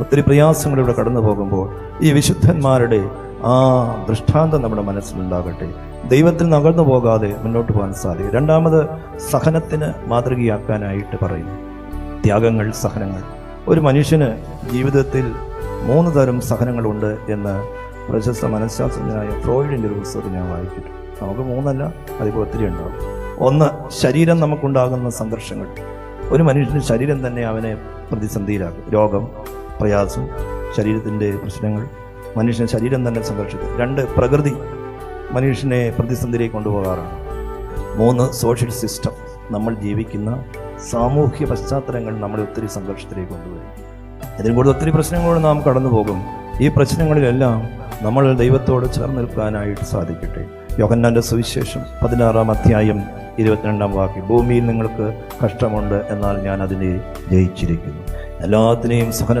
ഒത്തിരി പ്രയാസങ്ങളിലൂടെ കടന്നു പോകുമ്പോൾ ഈ വിശുദ്ധന്മാരുടെ ആ ദൃഷ്ടാന്തം നമ്മുടെ മനസ്സിലുണ്ടാകട്ടെ. ദൈവത്തിൽ നകർന്നു പോകാതെ മുന്നോട്ട് പോകാൻ സാധിക്കും. രണ്ടാമത് സഹനത്തിന് മാതൃകയാക്കാനായിട്ട് പറയുന്നു. ത്യാഗങ്ങൾ സഹനങ്ങൾ. ഒരു മനുഷ്യന് ജീവിതത്തിൽ മൂന്ന് തരം സഹനങ്ങളുണ്ട് എന്ന് പ്രശസ്ത മനഃശാസ്ത്രജ്ഞനായ ഫ്രോയിഡിന്റെ ഒരു പുസ്തകത്തിൽ ഞാൻ വായിച്ചിട്ടുണ്ട്. നമുക്ക് മൂന്നല്ല അതിപ്പോൾ ഒത്തിരി ഉണ്ടാകും ഒന്ന് ശരീരം നമുക്കുണ്ടാകുന്ന സംഘർഷങ്ങൾ. ഒരു മനുഷ്യന്റെ ശരീരം തന്നെ അവനെ പ്രതിസന്ധിയിലാക്കും. രോഗം പ്രയാസം ശരീരത്തിന്റെ പ്രശ്നങ്ങൾ മനുഷ്യന് ശരീരം തന്നെ സംഘർഷിക്കും രണ്ട് പ്രകൃതി മനുഷ്യനെ പ്രതിസന്ധിയിലേക്ക് കൊണ്ടുപോകാറാണ്. മൂന്ന് സോഷ്യൽ സിസ്റ്റം. നമ്മൾ ജീവിക്കുന്ന സാമൂഹ്യ പശ്ചാത്തലങ്ങൾ നമ്മളെ ഒത്തിരി സംഘർഷത്തിലേക്ക് കൊണ്ടുവരും. ഇതിനും കൂടുതൽ ഒത്തിരി പ്രശ്നങ്ങളോട് നാം കടന്നു പോകും. ഈ പ്രശ്നങ്ങളിലെല്ലാം നമ്മൾ ദൈവത്തോട് ചേർന്ന് നിൽക്കാനായിട്ട് സാധിക്കട്ടെ. യോഹന്നാന്റെ സുവിശേഷം പതിനാറാം അധ്യായം ഇരുപത്തിരണ്ടാം വാക്യം. ഭൂമിയിൽ നിങ്ങൾക്ക് കഷ്ടമുണ്ട് എന്നാൽ ഞാൻ അതിനെ ജയിച്ചിരിക്കുന്നു. എല്ലാത്തിനെയും സഹന